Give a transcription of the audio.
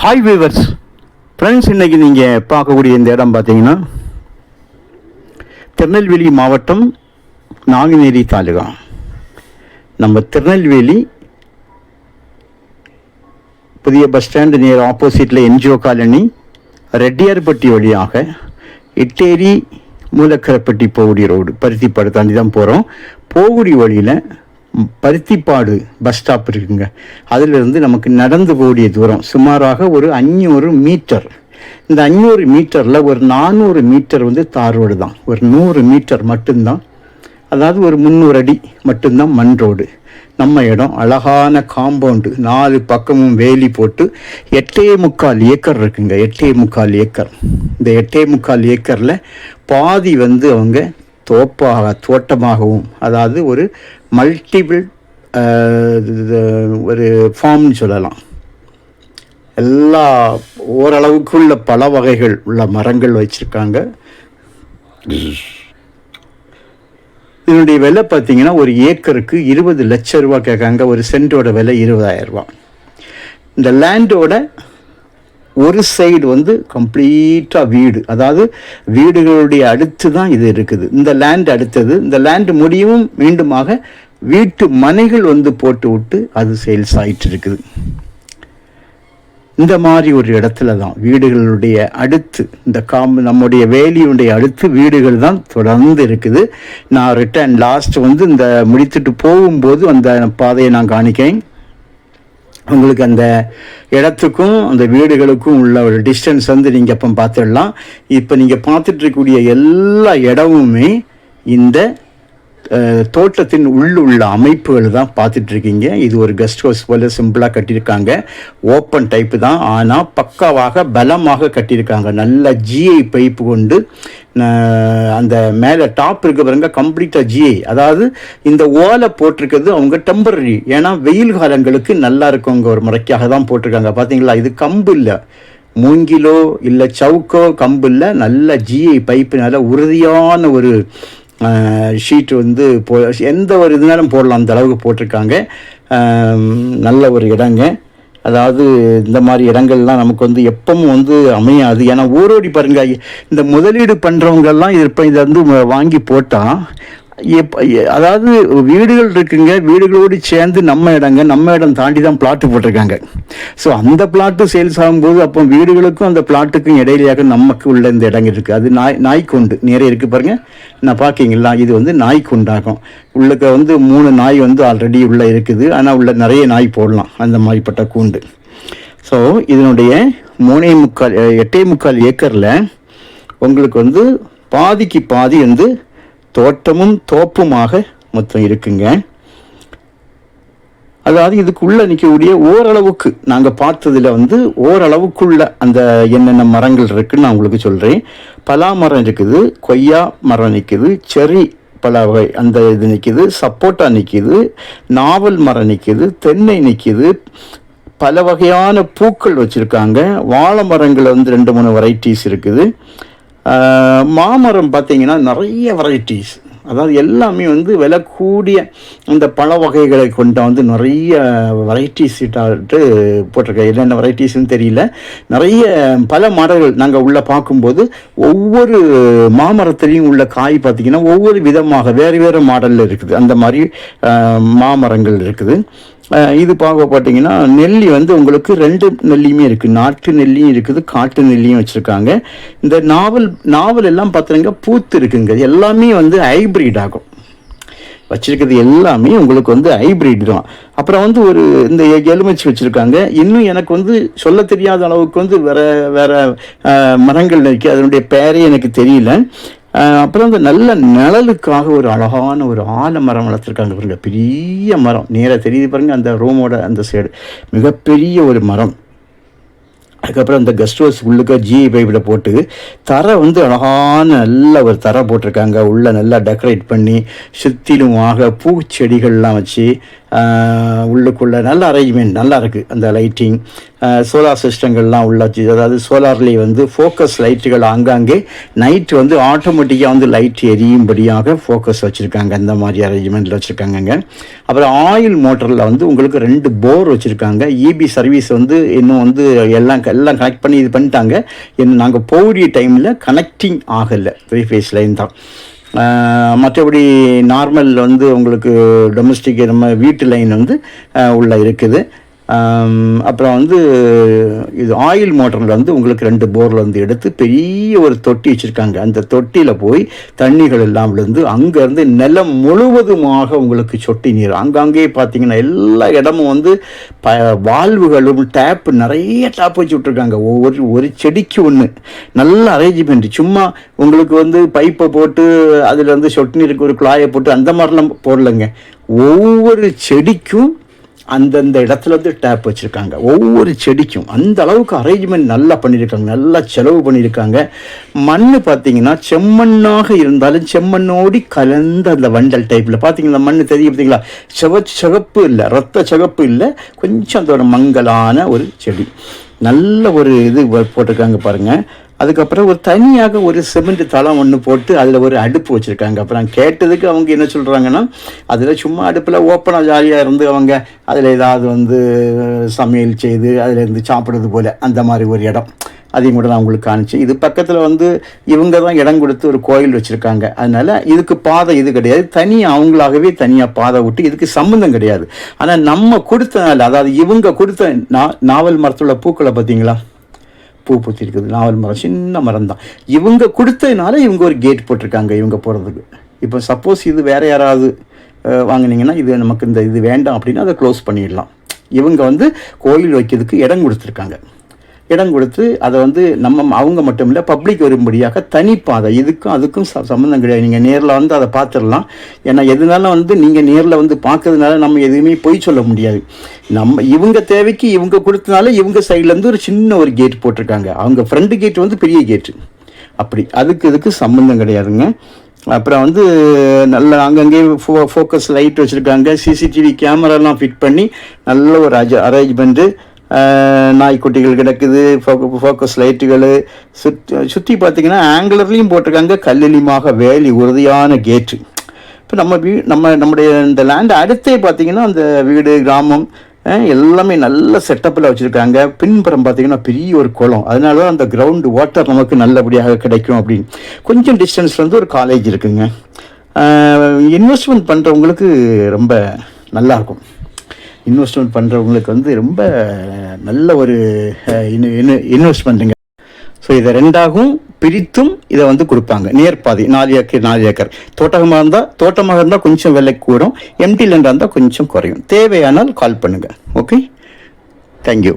Hi viewers friends இன்றைக்கி நீங்கள் பார்க்கக்கூடிய இந்த இடம் பார்த்தீங்கன்னா திருநெல்வேலி மாவட்டம் நாங்குநேரி தாலுகா. நம்ம திருநெல்வேலி புதிய பஸ் ஸ்டாண்டு நியர் ஆப்போசிட்டில் என்ஜிஓ காலனி ரெட்டியார்பட்டி வழியாக இட்டேரி மூலக்கரப்பட்டி போகுடி ரோடு பருத்திப்பாடு தாண்டி தான் போகிறோம் போகுடி வழியில் பருத்திப்பாடு பஸ் ஸ்டாப் இருக்குங்க. அதிலிருந்து நமக்கு நடந்து கூடிய தூரம் சுமாராக ஒரு அஞ்சூறு மீட்டர். இந்த அஞ்சூறு மீட்டரில் ஒரு நானூறு மீட்டர் வந்து தார் ரோடு தான். ஒரு நூறு மீட்டர் மட்டும்தான். அதாவது ஒரு முந்நூறு அடி மட்டும்தான் மண் ரோடு. நம்ம இடம் அழகான காம்பவுண்டு நாலு பக்கமும் வேலி போட்டு எட்டே முக்கால் ஏக்கர் இருக்குங்க. எட்டே முக்கால் ஏக்கர். இந்த எட்டே முக்கால் ஏக்கரில் பாதி வந்து அவங்க தோப்பாக தோட்டமாகவும் அதாவது ஒரு மல்டிபிள் uh, ஒரு ஃபார்ம்னு சொல்லலாம். எல்லா ஓரளவுக்கு உள்ள பல வகைகள் உள்ள மரங்கள் வச்சுருக்காங்க. இதனுடைய விலை பார்த்தீங்கன்னா ஒரு ஏக்கருக்கு இருபது லட்ச ரூபா கேட்காங்க. ஒரு சென்ட்டோட விலை இருபதாயிரம் ரூபா. இந்த லேண்டோட ஒரு சைடு வந்து கம்ப்ளீட்டாக வீடு. அதாவது வீடுகளுடைய அடுத்து தான் இது இருக்குது. இந்த லேண்ட் அடுத்தது. இந்த லேண்ட் முடியவும் மீண்டுமாக வீட்டு மனைகள் வந்து போட்டு விட்டு அது சேல்ஸ் ஆகிட்டு இருக்குது. இந்த மாதிரி ஒரு இடத்துல தான் வீடுகளுடைய அடுத்து இந்த காம் நம்முடைய வேலியுடைய அடுத்து வீடுகள் தான் தொடர்ந்து இருக்குது. நான் ரிட்டர்ன் லாஸ்ட் வந்து இந்த முடித்துட்டு போகும்போது அந்த பாதையை நான் காணிக்கேன் உங்களுக்கு அந்த இடத்துக்கும் அந்த வீடுகளுக்கும் உள்ள ஒரு டிஸ்டன்ஸ் வந்து நீங்கள் அப்போ பார்த்துடலாம். இப்போ நீங்கள் பார்த்துட்ருக்கக்கூடிய எல்லா இடமுமே இந்த தோட்டத்தின் உள்ளுள்ள அமைப்புகள் தான் பார்த்துட்டு இருக்கீங்க இது ஒரு கெஸ்ட் ஹவுஸ் போல சிம்பிளாக கட்டியிருக்காங்க. ஓப்பன் டைப்பு தான். ஆனால் பக்காவாக பலமாக கட்டியிருக்காங்க. நல்ல ஜிஐ பைப்பு கொண்டு அந்த மேலே டாப் இருக்க பாருங்க கம்ப்ளீட்டாக ஜிஐ அதாவது இந்த ஓலை போட்டிருக்கிறது அவங்க டெம்பரரி ஏன்னா வெயில் காலங்களுக்கு நல்லா இருக்குங்க. ஒரு முறைக்காக தான் போட்டிருக்காங்க. பார்த்தீங்களா? இது கம்பு இல்லை. மூங்கிலோ இல்லை சவுக்கோ கம்பு இல்லை. நல்ல ஜிஐ பைப்பு நல்ல உறுதியான ஒரு ஷீட் வந்து போ எந்த ஒரு இதுனாலும் போடலாம் அந்த அளவுக்கு போட்டிருக்காங்க. நல்ல ஒரு இடங்க. அதாவது இந்த மாதிரி இடங்கள்லாம் நமக்கு வந்து எப்பவும் வந்து அமையாது. ஏன்னா ஊரோடி பாருங்க இந்த முதலீடு பண்ணுறவங்கெல்லாம் இப்போ இதை வந்து வாங்கி போட்டால் அதாவது வீடுகள் இருக்குங்க வீடுகளோடு சேர்ந்து நம்ம இடங்க நம்ம இடம் தாண்டி தான் பிளாட்டு போட்டிருக்காங்க. ஸோ அந்த பிளாட்டு சேல்ஸ் ஆகும்போது அப்போ வீடுகளுக்கும் அந்த பிளாட்டுக்கும் இடையிலையாக நமக்கு உள்ள இந்த இடங்கள் இருக்குது அது நாய் நாய்க்குண்டு. நிறைய இருக்குது பாருங்கள் நான் பார்க்கிங்களா? இது வந்து நாய்க்குண்டாகும். உள்ளுக்க வந்து மூணு நாய் வந்து ஆல்ரெடி உள்ளே இருக்குது. ஆனால் உள்ள நிறைய நாய் போடலாம். அந்த மாதிரிப்பட்ட கூண்டு. ஸோ இதனுடைய மூணே முக்கால் எட்டே முக்கால் ஏக்கரில் உங்களுக்கு வந்து பாதிக்கு பாதி வந்து தோட்டமும் தோப்புமாக மொத்தம் இருக்குங்க. அதாவது இதுக்குள்ள நிற்கக்கூடிய ஓரளவுக்கு நாங்கள் பார்த்ததில் வந்து ஓரளவுக்குள்ள அந்த என்னென்ன மரங்கள் இருக்குன்னு நான் உங்களுக்கு சொல்கிறேன் பலா மரம் இருக்குது கொய்யா மரம் நிற்குது செரி பல வகை அந்த இது நிற்கிது சப்போட்டா நிற்கிது நாவல் மரம் நிற்கிது தென்னை நிற்கிது பல வகையான பூக்கள் வச்சுருக்காங்க. வாழை மரங்கள் வந்து ரெண்டு மூணு வெரைட்டிஸ் இருக்குது. மாமரம் பார்த்தீங்கன்னா நிறைய வெரைட்டிஸ் அதாவது எல்லாமே வந்து விலை கூடிய அந்த பழ வகைகளை கொண்ட வந்து நிறைய வெரைட்டிஸ் போட்டிருக்கேன். என்னென்ன வெரைட்டிஸ்னு தெரியல. நிறைய பல மாடல்கள் நாங்கள் உள்ளே பார்க்கும்போது ஒவ்வொரு மாமரத்துலேயும் உள்ள காய் பார்த்தீங்கன்னா ஒவ்வொரு விதமாக வேறு வேறு மாடலில் இருக்குது. அந்த மாதிரி மாமரங்கள் இருக்குது. இது பார்க்க பார்த்தீங்கன்னா நெல்லி வந்து உங்களுக்கு ரெண்டு நெல்லியுமே இருக்குது நாட்டு நெல்லியும் இருக்குது காட்டு நெல்லியும் வச்சுருக்காங்க. இந்த நாவல் நாவல் எல்லாம் பார்த்துருங்க பூத்து இருக்குங்க. எல்லாமே வந்து ஹைப்ரிட் ஆகும். வச்சிருக்கிறது எல்லாமே உங்களுக்கு வந்து ஹைப்ரிட் தான். அப்புறம் வந்து ஒரு இந்த எலுமிச்சு வச்சுருக்காங்க. இன்னும் எனக்கு வந்து சொல்ல தெரியாத அளவுக்கு வந்து வேற வேற மரங்கள் இருக்குது அதனுடைய பேரே எனக்கு தெரியல. அப்புறம் அந்த நல்ல நிழலுக்காக ஒரு அழகான ஒரு ஆலமரம் வளர்த்துருக்காங்க பாருங்க. பெரிய மரம். நேராக தெரியுது பாருங்க அந்த ரூமோட அந்த சைடு மிகப்பெரிய ஒரு மரம். அதுக்கப்புறம் இந்த கெஸ்ட் ஹவுஸ் உள்ளுக்க ஜி பைப்பில் போட்டு தரை வந்து அழகான நல்ல ஒரு தரை போட்டிருக்காங்க. உள்ளே நல்லா டெக்கரேட் பண்ணி சுற்றிலுமாக பூச்செடிகள்லாம் வச்சு உள்ளுக்குள்ளே நல்ல அரேஞ்ச்மெண்ட் நல்லா இருக்குது அந்த லைட்டிங் சோலார் சிஸ்டங்கள்லாம் உள்ளாச்சு. அதாவது சோலார்லேயே வந்து ஃபோக்கஸ் லைட்டுகள் ஆங்காங்கே நைட் வந்து ஆட்டோமேட்டிக்காக வந்து லைட் எரியும்படியாக ஃபோக்கஸ் வச்சுருக்காங்க. அந்த மாதிரி அரேஞ்ச்மெண்ட்டில் வச்சுருக்காங்கங்க. அப்புறம் ஆயில் மோட்டரில் வந்து உங்களுக்கு ரெண்டு போர் வச்சுருக்காங்க. இபி சர்வீஸ் வந்து இன்னும் வந்து எல்லாம் எல்லாம் கனெக்ட் பண்ணி இது பண்ணிட்டாங்க. இன்னும் நாங்கள் போகிற டைமில் கனெக்டிங் ஆகலை. த்ரீ ஃபேஸ் லைன் தான். மற்றபடி நார்மல் வந்து உங்களுக்கு டொமஸ்டிக் நம்ம வீட்டு லைன் வந்து உள்ளே இருக்குது. அப்புறம் வந்து இது ஆயில் மோட்டரில் வந்து உங்களுக்கு ரெண்டு போரில் வந்து எடுத்து பெரிய ஒரு தொட்டி வச்சுருக்காங்க. அந்த தொட்டியில் போய் தண்ணிகள் எல்லாம் விழுந்து அங்கேருந்து நிலம் முழுவதுமாக உங்களுக்கு சொட்டி நீர் அங்கங்கே பார்த்தீங்கன்னா எல்லா இடமும் வந்து ப வால்வுகளும் டேப் நிறைய டேப் வச்சு விட்ருக்காங்க ஒவ்வொரு ஒரு செடிக்கு ஒன்று நல்ல அரேஞ்ச்மெண்ட் சும்மா உங்களுக்கு வந்து பைப்பை போட்டு அதில் வந்து சொட்டு நீருக்கு ஒரு குழாயை போட்டு அந்த மாதிரிலாம் போடலைங்க. ஒவ்வொரு செடிக்கும் அந்தந்த இடத்துல வந்து டேப் வச்சுருக்காங்க. ஒவ்வொரு செடிக்கும் அந்த அளவுக்கு அரேஞ்ச்மெண்ட் நல்லா பண்ணியிருக்காங்க. நல்லா செலவு பண்ணியிருக்காங்க. மண் பார்த்தீங்கன்னா செம்மண்ணாக இருந்தாலும் செம்மண்ணோடி கலந்த அந்த வண்டல் டைப்பில் பார்த்தீங்கன்னா மண் தெரியும் பார்த்தீங்களா? செவ சிவப்பு இல்லை. ரத்த சிவப்பு இல்லை. கொஞ்சம் அதோட மங்கலான ஒரு செடி. நல்ல ஒரு இது போட்டிருக்காங்க பாருங்கள் அதுக்கப்புறம் ஒரு தனியாக ஒரு சிமெண்ட் தளம் ஒன்று போட்டு அதில் ஒரு அடுப்பு வச்சுருக்காங்க. அப்புறம் கேட்டதுக்கு அவங்க என்ன சொல்கிறாங்கன்னா அதில் சும்மா அடுப்பில் ஓப்பனாக ஜாலியாக இருந்து அவங்க அதில் ஏதாவது வந்து சமையல் செய்து அதில் இருந்து சாப்பிட்றது போல் அந்த மாதிரி ஒரு இடம். அதையும் கூட நான் உங்களுக்கு காணிச்சு இது பக்கத்தில் வந்து இவங்க தான் இடம் கொடுத்து ஒரு கோயில் வச்சுருக்காங்க. அதனால் இதுக்கு பாதை இது கிடையாது. தனியாக அவங்களாகவே தனியாக பாதை விட்டு இதுக்கு சம்மந்தம் கிடையாது. ஆனால் நம்ம கொடுத்தனால அதாவது இவங்க கொடுத்த நா நாவல் மரத்தில் பூக்களை பார்த்தீங்களா? பூ பூத்திருக்குது. நாவல் மரம் சின்ன மரம் தான் இவங்க கொடுத்ததுனால இவங்க ஒரு கேட் போட்டிருக்காங்க இவங்க போகிறதுக்கு இப்போ சப்போஸ் இது வேறு யாராவது வாங்கினீங்கன்னா வாங்குனீங்கன்னா இது நமக்கு இந்த இது வேண்டாம் அப்படின்னா அதை க்ளோஸ் பண்ணிடலாம். இவங்க வந்து கோயில் வைக்கிறதுக்கு இடம் கொடுத்துருக்காங்க. இடம் கொடுத்து அதை வந்து நம்ம அவங்க மட்டும் இல்லை பப்ளிக் வரும்படியாக தனிப்பாதை இதுக்கும் அதுக்கும் ச சம்மந்தம் கிடையாது. நீங்கள் நேரில் வந்து அதை பார்த்துடலாம். ஏன்னா எதுனாலும் வந்து நீங்கள் நேரில் வந்து பார்க்கறதுனால நம்ம எதுவுமே பொய் சொல்ல முடியாது. நம்ம இவங்க தேவைக்கு இவங்க கொடுத்தனால இவங்க சைட்லேருந்து ஒரு சின்ன ஒரு கேட் போட்டிருக்காங்க. அவங்க ஃப்ரண்ட் கேட் வந்து பெரிய கேட்டு அப்படி அதுக்கு இதுக்கு சம்மந்தம் கிடையாதுங்க. அப்புறம் வந்து நல்ல அங்கங்கே ஃபோ ஃபோக்கஸ் லைட் வச்சுருக்காங்க. சிசிடிவி கேமராலாம் ஃபிட் பண்ணி நல்ல ஒரு அஜ அரேஞ்ச்மெண்ட்டு நாய்க்குட்டிகள் கிடக்குது ஃபோக்கஸ் லைட்டுகள் சுற்றி சுற்றி பார்த்தீங்கன்னா ஆங்குலர்லேயும் போட்டிருக்காங்க. கல்லிலியுமாக வேலி உறுதியான கேட்டு இப்போ நம்ம வீ நம்ம நம்முடைய இந்த லேண்ட் அடுத்தே பார்த்தீங்கன்னா அந்த வீடு கிராமம் எல்லாமே நல்ல செட்டப்பில் வச்சுருக்காங்க. பின்புறம் பார்த்தீங்கன்னா பெரிய ஒரு குளம். அதனால தான் அந்த கிரவுண்டு வாட்டர் நமக்கு நல்லபடியாக கிடைக்கும் அப்படின்னு. கொஞ்சம் டிஸ்டன்ஸ்லேருந்து ஒரு காலேஜ் இருக்குங்க. இன்வெஸ்ட்மெண்ட் பண்ணுறவங்களுக்கு ரொம்ப நல்லாயிருக்கும் இன்வெஸ்ட்மெண்ட் பண்ணுறவங்களுக்கு வந்து ரொம்ப நல்ல ஒரு இன்வெஸ்ட்மெண்ட்டுங்க ஸோ இதை ரெண்டாகவும் பிரித்தும் இதை வந்து கொடுப்பாங்க. நேர்பாதி நாலு ஏக்கர் நாலு ஏக்கர். தோட்டமாக இருந்தால் தோட்டமாக இருந்தால் கொஞ்சம் விலை கூடும். எம்டி லேண்டாக இருந்தால் கொஞ்சம் குறையும். தேவையானால் கால் பண்ணுங்கள் ஓகே தேங்க்யூ